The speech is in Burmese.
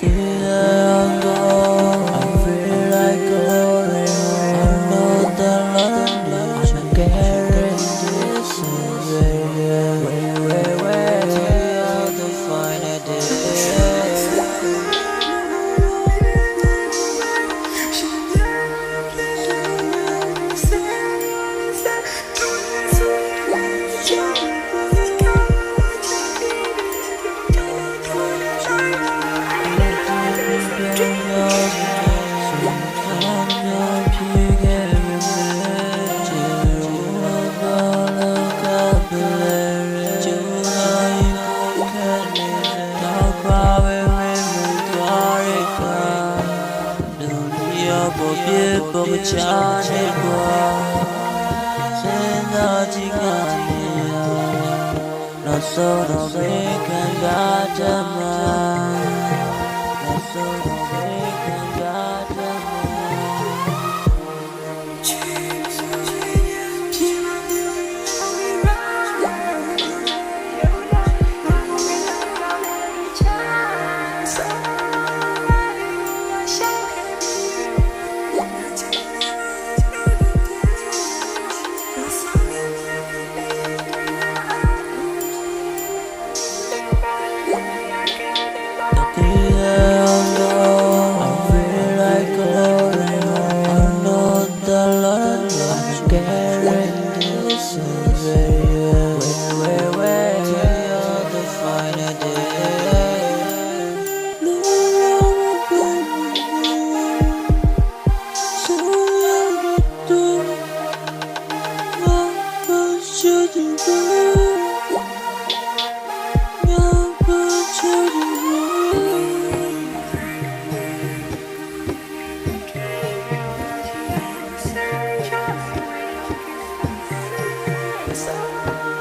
你的耳朵。တော့ပါပဲဝဲမှုသွားရဲ့ကွာလူမျိုးပေါ်ပြေပေါ်ချာနေကွာစင်သာကြည့်ကနေတော့ဆုံးတော့ပဲခံစားတတ်မှာ children do. Your good children do.